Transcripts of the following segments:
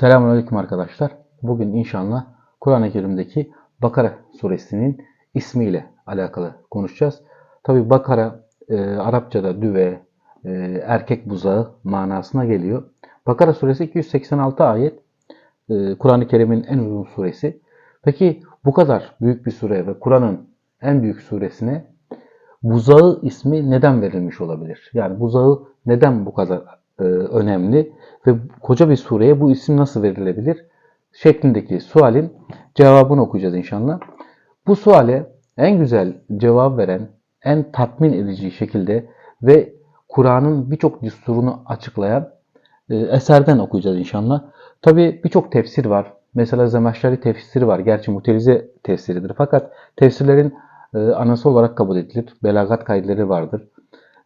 Selamünaleyküm arkadaşlar. Bugün inşallah Kur'an-ı Kerim'deki Bakara suresinin ismiyle alakalı konuşacağız. Tabi Bakara e, Arapçada düve, e, erkek buzağı manasına geliyor. Bakara suresi 286 ayet. E, Kur'an-ı Kerim'in en uzun suresi. Peki bu kadar büyük bir sure ve Kur'an'ın en büyük suresine buzağı ismi neden verilmiş olabilir? Yani buzağı neden bu kadar e, önemli ve koca bir sureye bu isim nasıl verilebilir? Şeklindeki sualin cevabını okuyacağız inşallah. Bu suale en güzel cevap veren, en tatmin edici şekilde ve Kur'an'ın birçok düsturunu açıklayan e, eserden okuyacağız inşallah. Tabi birçok tefsir var. Mesela Zemahşeri tefsiri var. Gerçi mutelize tefsiridir. Fakat tefsirlerin e, anası olarak kabul edilir. Belagat kaydeleri vardır.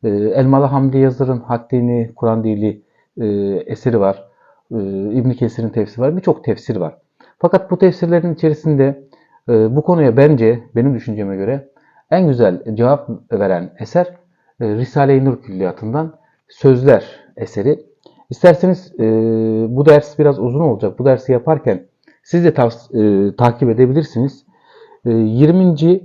E, Elmalı Hamdi Yazır'ın Haddini, Kur'an Dili e, eseri var. E, İbn Kesir'in tefsiri var. Birçok tefsir var. Fakat bu tefsirlerin içerisinde e, bu konuya bence benim düşünceme göre en güzel cevap veren eser e, Risale-i Nur Külliyatı'ndan Sözler eseri. İsterseniz e, bu ders biraz uzun olacak. Bu dersi yaparken siz de e, takip edebilirsiniz. E, 20.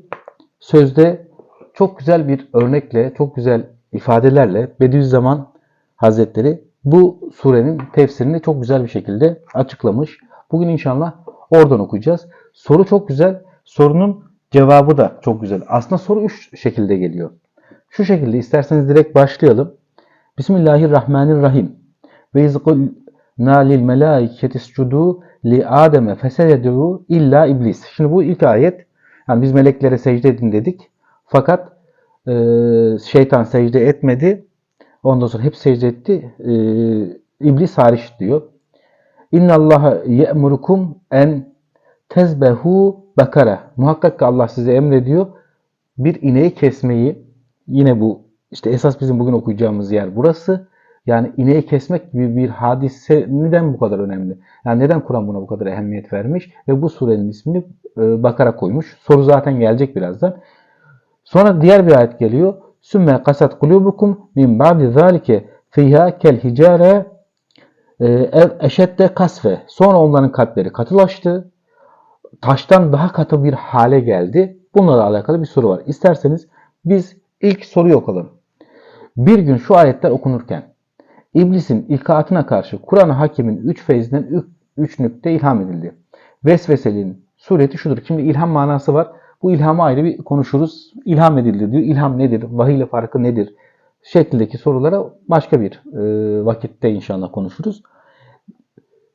sözde çok güzel bir örnekle, çok güzel ifadelerle Bediüzzaman Hazretleri bu surenin tefsirini çok güzel bir şekilde açıklamış. Bugün inşallah oradan okuyacağız. Soru çok güzel. Sorunun cevabı da çok güzel. Aslında soru üç şekilde geliyor. Şu şekilde isterseniz direkt başlayalım. Bismillahirrahmanirrahim. Ve izkulna lil melaiketi iscudu li ademe fesededu illa iblis. Şimdi bu ilk ayet. Yani biz meleklere secde edin dedik. Fakat e, şeytan secde etmedi. Ondan sonra hep secde etti. E, iblis hariç diyor. İnna Allaha ye'murukum en tezbehu bakara. Muhakkak ki Allah size emrediyor bir ineği kesmeyi. Yine bu işte esas bizim bugün okuyacağımız yer burası. Yani ineği kesmek gibi bir hadise neden bu kadar önemli? Yani neden Kur'an buna bu kadar ehemmiyet vermiş ve bu surenin ismini e, Bakara koymuş? Soru zaten gelecek birazdan. Sonra diğer bir ayet geliyor. Sümme kasat kulubukum min ba'di zalike fiha kel hicare ev eşedde kasve. Sonra onların kalpleri katılaştı. Taştan daha katı bir hale geldi. Bununla alakalı bir soru var. İsterseniz biz ilk soruyu okuyalım. Bir gün şu ayetler okunurken İblisin ilkaatına karşı Kur'an-ı Hakim'in üç feyzinden üç nükte ilham edildi. Vesveselin sureti şudur. Şimdi ilham manası var. Bu ilhamı ayrı bir konuşuruz. İlham edildi diyor. İlham nedir? Vahiy ile farkı nedir? Şeklindeki sorulara başka bir e, vakitte inşallah konuşuruz.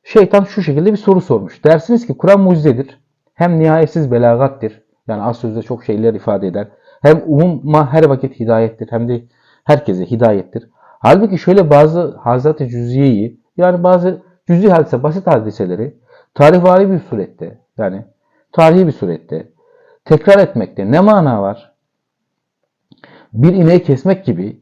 Şeytan şu şekilde bir soru sormuş. Dersiniz ki Kur'an mucizedir. Hem nihayetsiz belagattir. Yani az sözde çok şeyler ifade eder. Hem umuma her vakit hidayettir. Hem de herkese hidayettir. Halbuki şöyle bazı Hazreti Cüziye'yi yani bazı cüzi hadise, basit hadiseleri tarihvari bir surette yani tarihi bir surette tekrar etmekte ne mana var? Bir ineği kesmek gibi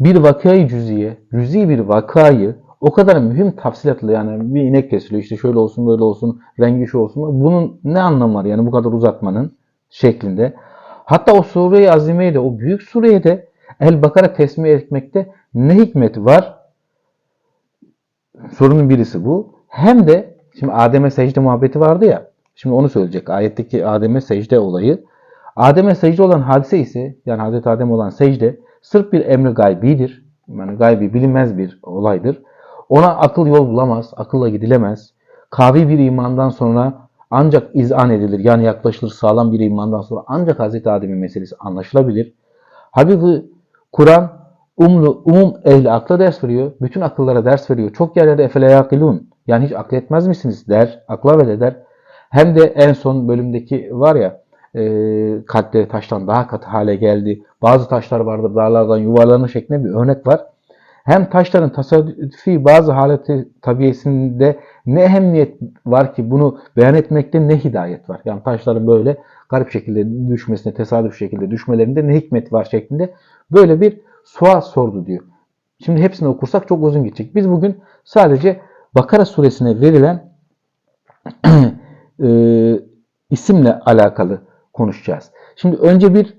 bir vakayı cüziye, cüzi bir vakayı o kadar mühim tafsilatlı yani bir inek kesiliyor işte şöyle olsun böyle olsun rengi şu olsun bunun ne anlamı var yani bu kadar uzatmanın şeklinde. Hatta o sure-i azimeyi de o büyük sureye de El Bakara tesmih etmekte ne hikmet var? Sorunun birisi bu. Hem de şimdi Adem'e secde muhabbeti vardı ya. Şimdi onu söyleyecek. Ayetteki Adem'e secde olayı. Adem'e secde olan hadise ise yani Hazreti Adem olan secde sırf bir emri gaybidir. Yani gaybi bilinmez bir olaydır. Ona akıl yol bulamaz, akılla gidilemez. Kavi bir imandan sonra ancak izan edilir. Yani yaklaşılır sağlam bir imandan sonra ancak Hazreti Adem'in meselesi anlaşılabilir. Halbuki Kur'an umlu, umum ehli akla ders veriyor. Bütün akıllara ders veriyor. Çok yerlerde efele yakilun. Yani hiç akletmez misiniz der. Akla ve der. Hem de en son bölümdeki var ya e, kalpleri taştan daha katı hale geldi. Bazı taşlar vardır dağlardan yuvarlanır şeklinde bir örnek var. Hem taşların tasarrufi bazı haleti tabiyesinde ne ehemmiyet var ki bunu beyan etmekte ne hidayet var. Yani taşların böyle garip şekilde düşmesine, tesadüf şekilde düşmelerinde ne hikmet var şeklinde böyle bir sual sordu diyor. Şimdi hepsini okursak çok uzun gidecek. Biz bugün sadece Bakara suresine verilen e, isimle alakalı konuşacağız. Şimdi önce bir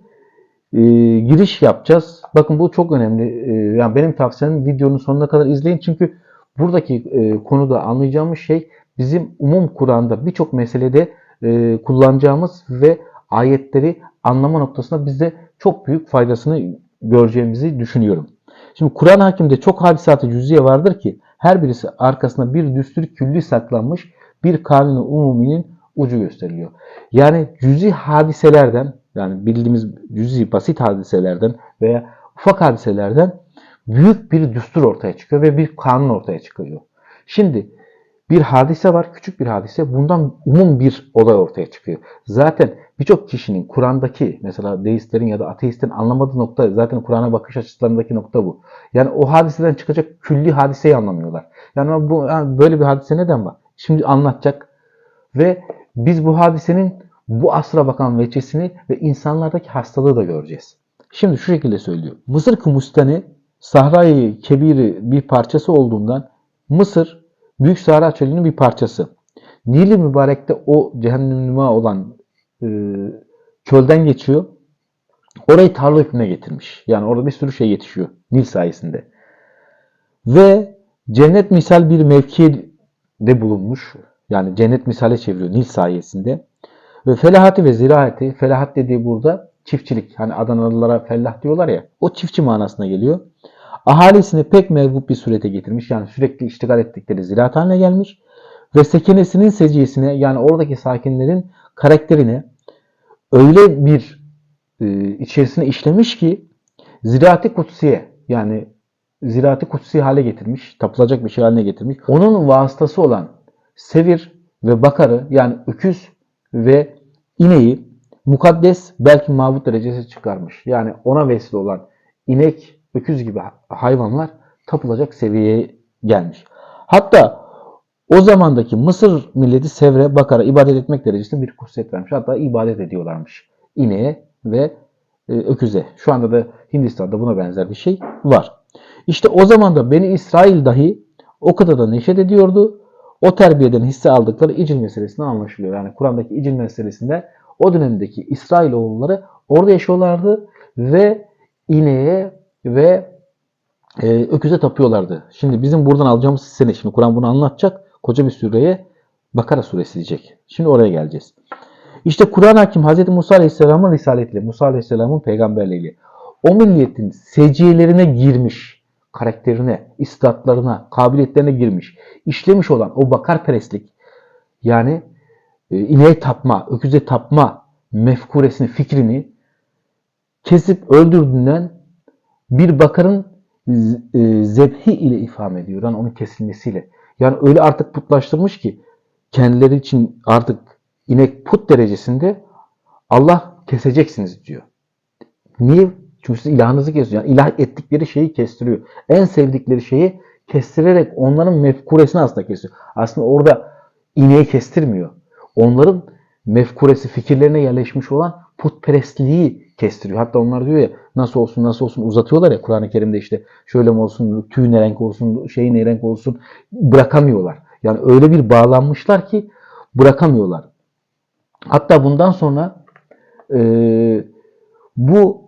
e, giriş yapacağız. Bakın bu çok önemli. E, yani benim tavsiyem videonun sonuna kadar izleyin çünkü buradaki e, konuda anlayacağımız şey bizim umum Kur'an'da birçok meselede e, kullanacağımız ve ayetleri anlama noktasında bizde çok büyük faydasını göreceğimizi düşünüyorum. Şimdi Kur'an hakimde çok hadisatı cüziye vardır ki her birisi arkasında bir düstur külli saklanmış bir kanun umuminin ucu gösteriliyor. Yani cüzi hadiselerden yani bildiğimiz cüzi basit hadiselerden veya ufak hadiselerden büyük bir düstur ortaya çıkıyor ve bir kanun ortaya çıkıyor. Şimdi bir hadise var, küçük bir hadise. Bundan umum bir olay ortaya çıkıyor. Zaten birçok kişinin Kur'an'daki mesela deistlerin ya da ateistlerin anlamadığı nokta zaten Kur'an'a bakış açılarındaki nokta bu. Yani o hadiseden çıkacak külli hadiseyi anlamıyorlar. Yani bu yani böyle bir hadise neden var? Şimdi anlatacak ve biz bu hadisenin bu asra bakan veçesini ve insanlardaki hastalığı da göreceğiz. Şimdi şu şekilde söylüyor. Mısır Kımustani Sahra-i Kebir'i bir parçası olduğundan Mısır Büyük Sahra Çölü'nün bir parçası. Nil-i Mübarek'te o cehennema olan e, çölden geçiyor. Orayı tarla hükmüne getirmiş. Yani orada bir sürü şey yetişiyor Nil sayesinde. Ve cennet misal bir mevkide bulunmuş. Yani cennet misale çeviriyor Nil sayesinde. Ve felahati ve ziraati, felahat dediği burada çiftçilik. Hani Adanalılara fellah diyorlar ya. O çiftçi manasına geliyor. Ahalisini pek mevhup bir surete getirmiş. Yani sürekli iştigal ettikleri ziraat haline gelmiş. Ve sekenesinin seciyesine yani oradaki sakinlerin karakterine öyle bir e, içerisine işlemiş ki ziraati kutsiye yani ziraati kutsi hale getirmiş. Tapılacak bir şey haline getirmiş. Onun vasıtası olan sevir ve bakarı yani öküz ve ineği mukaddes belki mabut derecesi çıkarmış. Yani ona vesile olan inek, öküz gibi hayvanlar tapılacak seviyeye gelmiş. Hatta o zamandaki Mısır milleti sevre, bakara ibadet etmek derecesinde bir kutsiyet vermiş. Hatta ibadet ediyorlarmış ineğe ve e, öküze. Şu anda da Hindistan'da buna benzer bir şey var. İşte o zaman da Beni İsrail dahi o kadar da neşet ediyordu. O terbiyeden hisse aldıkları icil meselesinden anlaşılıyor. Yani Kur'an'daki icil meselesinde o dönemdeki İsrailoğulları orada yaşıyorlardı ve ineğe ve e, öküze tapıyorlardı. Şimdi bizim buradan alacağımız hisse ne? Şimdi Kur'an bunu anlatacak. Koca bir sureye Bakara suresi diyecek. Şimdi oraya geleceğiz. İşte Kur'an hakim Hz. Musa Aleyhisselam'ın risaletiyle, Musa Aleyhisselam'ın peygamberliğiyle o milletin seciyelerine girmiş, karakterine, istatlarına, kabiliyetlerine girmiş, işlemiş olan o bakarperestlik yani e, ineğe tapma, öküze tapma mefkuresini, fikrini kesip öldürdüğünden bir bakarın e, zebhi ile ifham ediyor. Yani onun kesilmesiyle. Yani öyle artık putlaştırmış ki kendileri için artık inek put derecesinde Allah keseceksiniz diyor. Niye? Çünkü siz ilahınızı kesiyor. Yani ilah ettikleri şeyi kestiriyor. En sevdikleri şeyi kestirerek onların mefkuresini aslında kesiyor. Aslında orada ineği kestirmiyor. Onların mefkuresi, fikirlerine yerleşmiş olan putperestliği kestiriyor. Hatta onlar diyor ya nasıl olsun nasıl olsun uzatıyorlar ya Kur'an-ı Kerim'de işte şöyle mi olsun, tüy ne renk olsun, şey ne renk olsun bırakamıyorlar. Yani öyle bir bağlanmışlar ki bırakamıyorlar. Hatta bundan sonra e, bu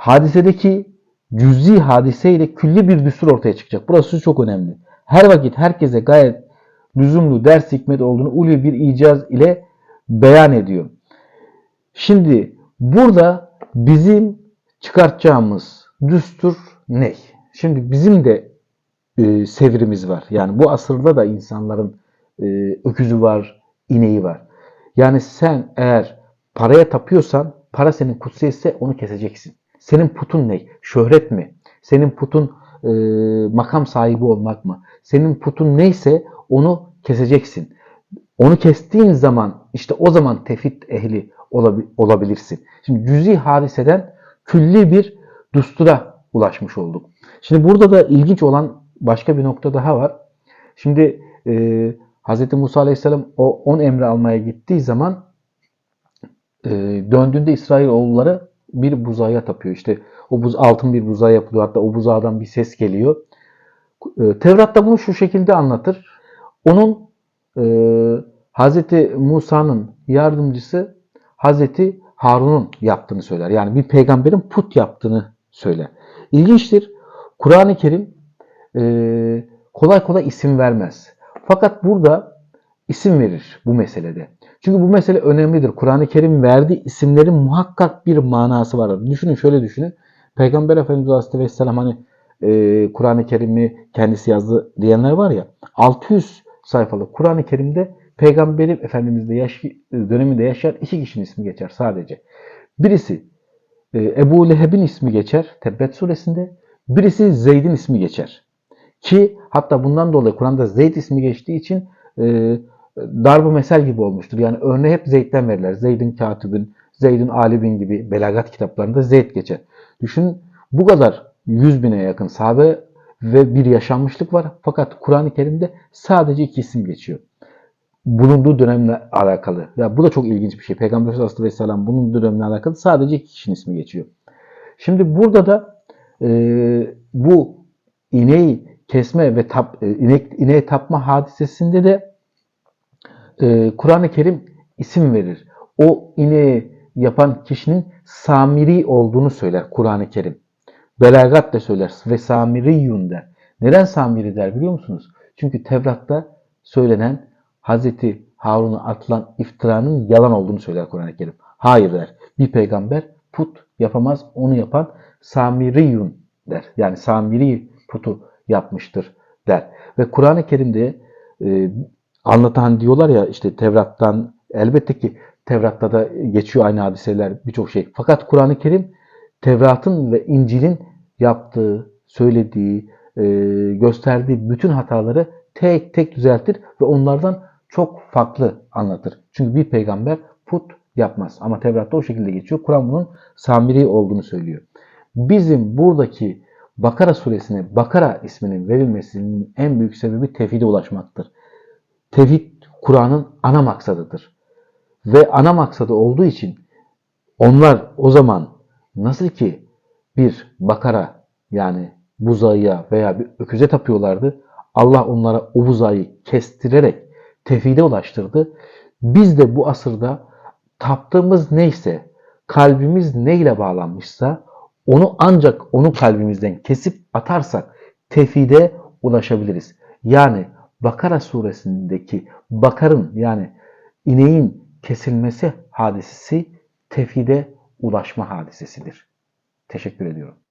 hadisedeki cüzi hadiseyle külli bir düstur ortaya çıkacak. Burası çok önemli. Her vakit herkese gayet lüzumlu ders hikmet olduğunu ulvi bir icaz ile beyan ediyor. Şimdi burada bizim çıkartacağımız düstur ne? Şimdi bizim de e, sevrimiz var. Yani bu asırda da insanların e, öküzü var, ineği var. Yani sen eğer paraya tapıyorsan, para senin kutsiyetse onu keseceksin. Senin putun ne? Şöhret mi? Senin putun e, makam sahibi olmak mı? Senin putun neyse onu keseceksin. Onu kestiğin zaman işte o zaman tefit ehli olabilirsin. Şimdi cüzi hadiseden külli bir dustura ulaşmış olduk. Şimdi burada da ilginç olan başka bir nokta daha var. Şimdi e, Hz. Musa Aleyhisselam o 10 emri almaya gittiği zaman e, döndüğünde İsrailoğulları bir buzaya tapıyor. İşte o buz altın bir buzağa yapılıyor. Hatta o buzağdan bir ses geliyor. E, Tevrat'ta bunu şu şekilde anlatır. Onun e, Hz. Musa'nın yardımcısı Hz. Harun'un yaptığını söyler. Yani bir peygamberin put yaptığını söyler. İlginçtir. Kur'an-ı Kerim e, kolay kolay isim vermez. Fakat burada isim verir bu meselede. Çünkü bu mesele önemlidir. Kur'an-ı Kerim verdiği isimlerin muhakkak bir manası vardır. Düşünün şöyle düşünün. Peygamber Efendimiz Aleyhisselam hani e, Kur'an-ı Kerim'i kendisi yazdı diyenler var ya 600 sayfalık Kur'an-ı Kerim'de Peygamberim Efendimiz'de yaş döneminde yaşayan iki kişinin ismi geçer sadece. Birisi e, Ebu Leheb'in ismi geçer Tebbet suresinde. Birisi Zeyd'in ismi geçer. Ki hatta bundan dolayı Kur'an'da Zeyd ismi geçtiği için e, darbu mesel gibi olmuştur. Yani örneği hep Zeyd'den verirler. Zeyd'in katibin, Zeyd'in alibin gibi belagat kitaplarında Zeyd geçer. Düşünün bu kadar 100 bine yakın sahabe ve bir yaşanmışlık var. Fakat Kur'an-ı Kerim'de sadece iki isim geçiyor. Bulunduğu dönemle alakalı. Ya bu da çok ilginç bir şey. Peygamber Aleyhisselam bulunduğu dönemle alakalı sadece iki kişinin ismi geçiyor. Şimdi burada da e, bu ineği kesme ve tap, e, inek, ineğe tapma hadisesinde de e, Kur'an-ı Kerim isim verir. O ineği yapan kişinin Samiri olduğunu söyler Kur'an-ı Kerim. Belagat da söyler ve Samiriyun der. Neden Samiri der biliyor musunuz? Çünkü Tevrat'ta söylenen Hazreti Harun'a atılan iftiranın yalan olduğunu söyler Kur'an-ı Kerim. Hayır der. Bir peygamber put yapamaz. Onu yapan Samiriyun der. Yani Samiri putu yapmıştır der. Ve Kur'an-ı Kerim'de e, anlatan diyorlar ya işte Tevrat'tan elbette ki Tevrat'ta da geçiyor aynı hadiseler birçok şey. Fakat Kur'an-ı Kerim Tevrat'ın ve İncil'in yaptığı, söylediği, e, gösterdiği bütün hataları tek tek düzeltir ve onlardan çok farklı anlatır. Çünkü bir peygamber put yapmaz. Ama Tevrat'ta o şekilde geçiyor. Kur'an bunun Samiri olduğunu söylüyor. Bizim buradaki Bakara suresine Bakara isminin verilmesinin en büyük sebebi tevhide ulaşmaktır. Tevhid Kur'an'ın ana maksadıdır. Ve ana maksadı olduğu için onlar o zaman nasıl ki bir bakara yani buzağıya veya bir öküze tapıyorlardı. Allah onlara o buzağıyı kestirerek tevhide ulaştırdı. Biz de bu asırda taptığımız neyse, kalbimiz neyle bağlanmışsa onu ancak onu kalbimizden kesip atarsak tevhide ulaşabiliriz. Yani Bakara suresindeki bakarın yani ineğin kesilmesi hadisesi tevhide ulaşma hadisesidir. Teşekkür ediyorum.